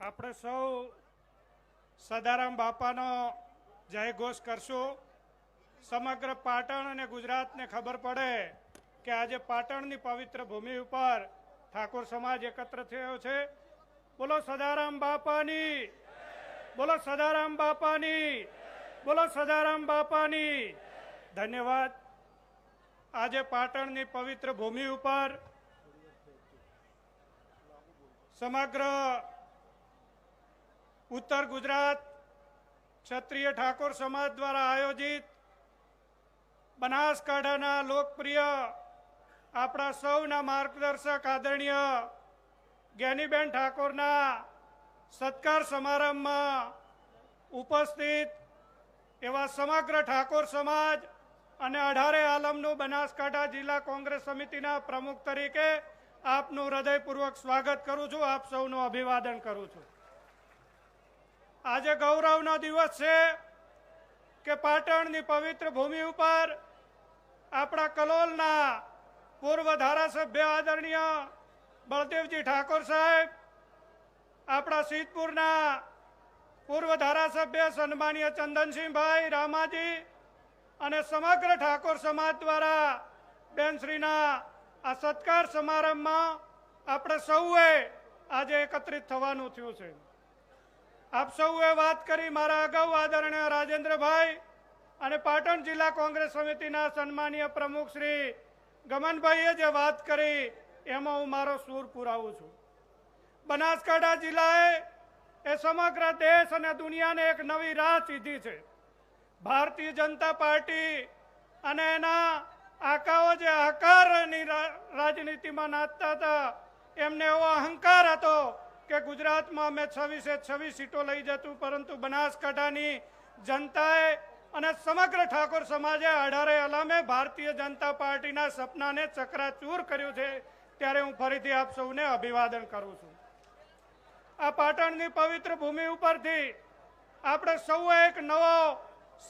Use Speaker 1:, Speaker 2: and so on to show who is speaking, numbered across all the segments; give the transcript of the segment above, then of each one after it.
Speaker 1: આપણે સૌ સદારામ બાપાનો જયઘોષ કરશું. સમગ્ર પાટણ અને ગુજરાતને ખબર પડે કે આજે પાટણની પવિત્ર ભૂમિ ઉપર ઠાકોર સમાજ એકત્ર થયો છે. બોલો સદારામ બાપાની. બોલો સદારામ બાપાની. બોલો સદારામ બાપાની. ધન્યવાદ. આજે પાટણની પવિત્ર ભૂમિ ઉપર સમગ્ર ઉત્તર ગુજરાત ક્ષત્રિય ઠાકોર સમાજ દ્વારા આયોજિત બનાસકાંઠાના લોકપ્રિય આપણા સૌના માર્ગદર્શક આદરણીય જ્ઞાનીબેન ઠાકોરના સત્કાર સમારંભમાં ઉપસ્થિત એવા સમગ્ર ઠાકોર સમાજ અને અઢારે આલમનું બનાસકાંઠા જિલ્લા કોંગ્રેસ સમિતિના પ્રમુખ તરીકે આપનું હૃદયપૂર્વક સ્વાગત કરું છું. આપ સૌનું અભિવાદન કરું છું. આજે ગૌરવનો દિવસ છે કે પાટણની પવિત્ર ભૂમિ ઉપર આપણા કલોલના પૂર્વ ધારાસભ્ય આદરણીય બળદેવજી ઠાકોર સાહેબ, આપણા સિદ્ધપુરના પૂર્વ ધારાસભ્ય સન્માનીય ચંદનસિંહભાઈ રામાજી અને સમગ્ર ઠાકોર સમાજ દ્વારા બેનશ્રીના આ સત્કાર સમારંભમાં આપણે સૌએ આજે એકત્રિત થવાનું થયું છે. આપ સૌએ વાત કરી મારા અગાઉ આદરણીય રાજેન્દ્રભાઈ અને પાટણ જિલ્લા કોંગ્રેસ સમિતિના સન્માનીય પ્રમુખ શ્રી ગમનભાઈએ જે વાત કરી, એમાં હું મારો સૂર પુરાવું છું. બનાસકાંઠા જિલ્લાએ એ સમગ્ર દેશ અને દુનિયાને એક નવી રાહ સીધી છે. ભારતીય જનતા પાર્ટી અને એના આકાઓ જે આકારની રાજનીતિમાં નાચતા હતા, એમને એવો અહંકાર હતો કે ગુજરાતમાં અમે છવ્વીસે છવ્વીસ સીટો લઈ જતું, પરંતુ બનાસકાંઠાની જનતાએ અને સમગ્ર ઠાકોર સમાજે અઢારે અલામે ભારતીય જનતા પાર્ટીના સપનાને ચક્રાચૂર કર્યું છે, ત્યારે હું ફરીથી આપ સૌને અભિવાદન કરું છું. આ પાટણની પવિત્ર ભૂમિ ઉપરથી આપણે સૌએ એક નવો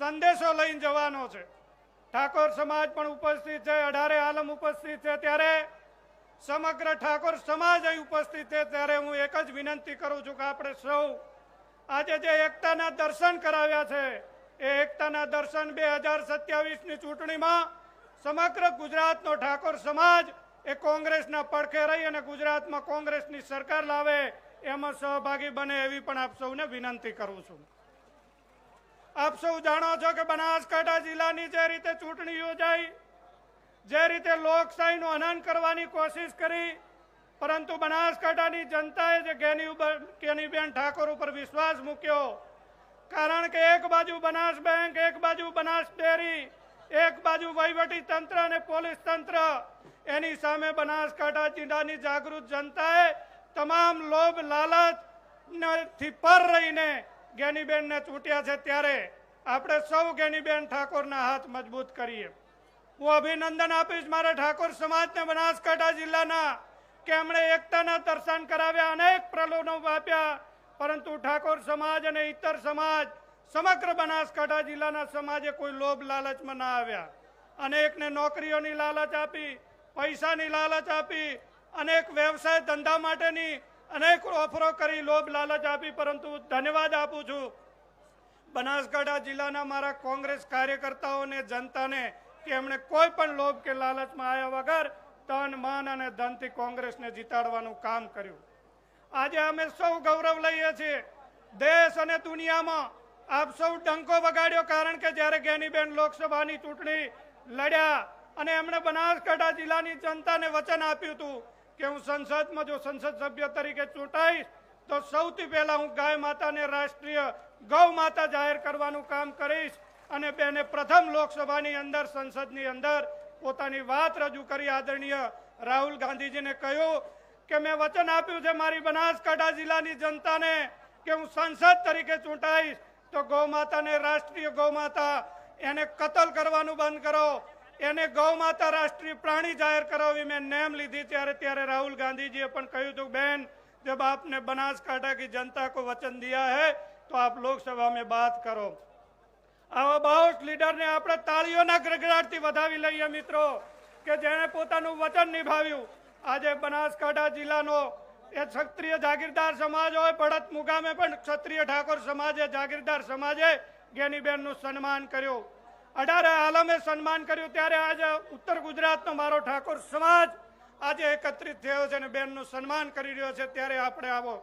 Speaker 1: સંદેશો લઈને જવાનો છે. ઠાકોર સમાજ પણ ઉપસ્થિત છે, અઢારે આલમ ઉપસ્થિત છે, ત્યારે સમગ્ર ઠાકોર સમાજ અહીં ઉપસ્થિત છે, ત્યારે હું એક જ વિનંતી કરું છું કે આપણે સૌ આજે જે એકતાના દર્શન કરાવ્યા છે, એ એકતાના દર્શન બે હજાર સત્યાવીસની ચૂંટણીમાં સમગ્ર ગુજરાતનો ઠાકોર સમાજ એ કોંગ્રેસના પડખે રહી અને ગુજરાતમાં કોંગ્રેસની સરકાર લાવે, એમાં સહભાગી બને એવી પણ આપ સૌને વિનંતી કરું છું. આપ સૌ જાણો છો કે બનાસકાંઠા જિલ્લાની જે રીતે ચૂંટણી યોજાઈ જે રીતે લોકશાહીનું હનન કરવાની કોશિશ કરી, પરંતુ બનાસકાંઠાની જનતાએ જે ગેની કેનીબેન ઠાકોર ઉપર વિશ્વાસ મૂક્યો, કારણ કે એક બાજુ બનાસ બેંક, એક બાજુ બનાસ ડેરી, એક બાજુ વહીવટી તંત્ર અને પોલીસ તંત્ર, એની સામે બનાસકાંઠા જિલ્લાની જાગૃત જનતાએ તમામ લોભ લાલચથી પર રહીને ગેનીબેનને ચૂંટ્યા છે. ત્યારે આપણે સૌ ગેનીબેન ઠાકોરના હાથ મજબૂત કરીએ. હું અભિનંદન આપીશ મારા ઠાકોર સમાજને બનાસકાંઠા જિલ્લાના, કે એમણે એકતાના દર્શન કરાવ્યા, અનેક પ્રલોભનો આપ્યા. પરંતુ ઠાકોર સમાજ અને ઇતર સમાજ, સમગ્ર બનાસકાંઠા જિલ્લાના સમાજે કોઈ લોભ લાલચમાં ના આવ્યા. અનેકને નોકરીઓની લાલચ આપી, પૈસાની લાલચ આપી, અનેક વ્યવસાય ધંધા માટેની અનેક ઓફરો કરી લોભ લાલચ આપી. પરંતુ ધન્યવાદ આપું છું. બનાસકાંઠા જિલ્લાના મારા કોંગ્રેસ કાર્યકર્તાઓને જનતાને કે એમણે કોઈ પણ લોભ કે લાલચમાં આવ્યા વગર તન, મન અને ધનથી કોંગ્રેસને જીતાડવાનું કામ કર્યું. આજે અમે સૌ ગૌરવ લઈએ છીએ. દેશ અને દુનિયામાં આપ સૌ ડંકો વગાડ્યો કારણ કે જ્યારે ગેનીબેન લોકસભાની ચૂંટણી લડ્યા અને એમણે બનાસકાંઠા જિલ્લાની જનતાને વચન આપ્યું હતું કે હું સંસદમાં જો સંસદ સભ્ય તરીકે ચૂંટાઈશ, તો સૌથી પહેલા હું ગાય માતાને રાષ્ટ્રીય ગૌ માતા જાહેર કરવાનું કામ કરીશ. અને બેને પ્રથમ લોકસભાની અંદર, સંસદની અંદર પોતાની વાત રજૂ કરી આદરણીય રાહુલ ગાંધીજીને કહ્યું કે મેં વચન આપ્યું છે મારી બનાસકાંઠા જિલ્લાની જનતાને કે હું સંસદ તરીકે ચૂંટાઈશ. તો ગૌમાતાને રાષ્ટ્રીય ગૌમાતા, એને કતલ કરવાનું બંધ કરો. એને ગૌમાતા રાષ્ટ્રીય પ્રાણી જાહેર કરાવી મેં નેમ લીધી ત્યારે ત્યારે રાહુલ ગાંધીજીએ પણ કહ્યું હતું, બેન, જબ આપને બનાસકાંઠા કી જનતા કો વચન દિયા હૈ, તો આપ લોકસભા મેં બાત કરો. આવા બહુ લીડરને આપણે તાળીઓના ગ્રગડાટથી વધાવી લઈએ મિત્રો, કે જેણે પોતાનું વચન નિભાવ્યું. આજે બનાસકાંઠા જિલ્લાનો એ ક્ષત્રિય જાગીરદાર સમાજ હોય બળદ મુગામે પણ ક્ષત્રિય ઠાકોર સમાજે, જાગીરદાર સમાજે ગેનીબેનનું સન્માન કર્યું. અઢારે આલમે સન્માન કર્યું, ત્યારે આજે ઉત્તર ગુજરાતનો મારો ઠાકોર સમાજ આજે એકત્રિત થયો છે અને બેનનું સન્માન કરી રહ્યો છે. ત્યારે આપણે આવો.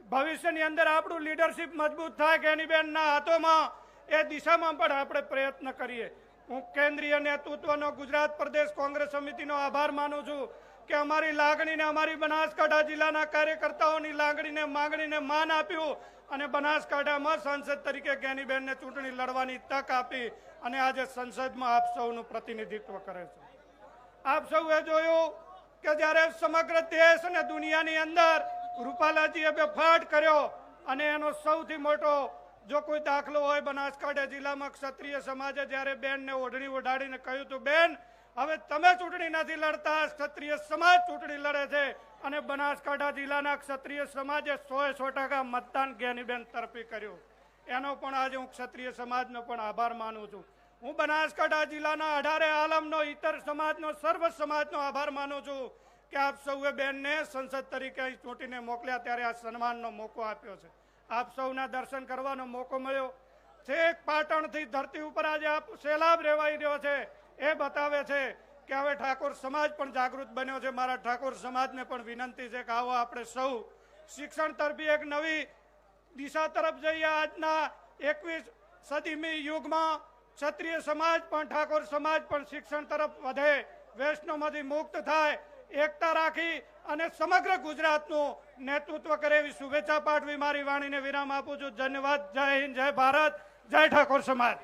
Speaker 1: ભવિષ્યની અંદર આપણું લીડરશિપ મજબૂત થાય, ગેનીબેનના હાથોમાં એ દિશામાં પણ આપણે પ્રયત્ન કરીએ. હું કેન્દ્રીય નેતૃત્વનો ગુજરાત પ્રદેશ કોંગ્રેસ સમિતિનો આભાર માનું છું કે અમારી લાગણીને અમારી બનાસકાંઠા જિલ્લાના કાર્યકર્તાઓની લાગણીને માંગણીને માન આપ્યું અને બનાસકાંઠામાં સંસદ તરીકે જ્ઞાનીબેનને ચૂંટણી લડવાની તક આપી અને આજે સંસદમાં આપ સૌનું પ્રતિનિધિત્વ કરે છે. આપ સૌએ જોયું કે જ્યારે સમગ્ર દેશ અને દુનિયાની અંદર રૂપાલાજીએ બેફાટ કર્યો અને એનો સૌથી મોટો જો કોઈ દાખલો હોય બનાસકાંઠા જિલ્લામાં ક્ષત્રિય સમાજે જ્યારે બેનને ઓઢણી ઓઢાડીને કહ્યું હતું, બેન, હવે તમે ચૂંટણી નથી લડતા, ક્ષત્રિય સમાજ ચૂંટણી લડે છે. અને બનાસકાંઠા જિલ્લાના ક્ષત્રિય સમાજે સો સો ટકા મતદાન જ્ઞાનીબેન તરફી કર્યું. એનો પણ આજે હું ક્ષત્રિય સમાજનો પણ આભાર માનું છું. હું બનાસકાંઠા જિલ્લાના અઢારે આલમનો ઇતર સમાજનો, સર્વ સમાજનો આભાર માનું છું કે આપ સૌએ બેનને સંસદ તરીકે ચૂંટીને મોકલ્યા, ત્યારે આ સન્માનનો મોકો આપ્યો છે. આપ સૌના દર્શન કરવાનો મોકો મળ્યો. છેક પાટણથી ધરતી ઉપર આજે આપ સેલાબ રેવાઈ રહ્યો છે. એ બતાવે છે કે હવે ઠાકોર સમાજ પણ જાગૃત બન્યો છે. મારા ઠાકોર સમાજને પણ વિનંતી છે કે આવો આપણે સૌ શિક્ષણ તરફી એક નવી દિશા તરફ જઈએ. આજના એકવીસ સદીમી યુગમાં ક્ષત્રિય સમાજ પણ ઠાકોર સમાજ પણ શિક્ષણ તરફ વધે. વૈષ્ણવમાંથી મુક્ત થાય. એકતા રાખી અને સમગ્ર ગુજરાતનું નેતૃત્વ કરે એવી શુભેચ્છા પાઠવી. મારી વાણીને વિરામ આપું છું. ધન્યવાદ. જય હિન્દ, જય ભારત, જય ઠાકોર સમાજ.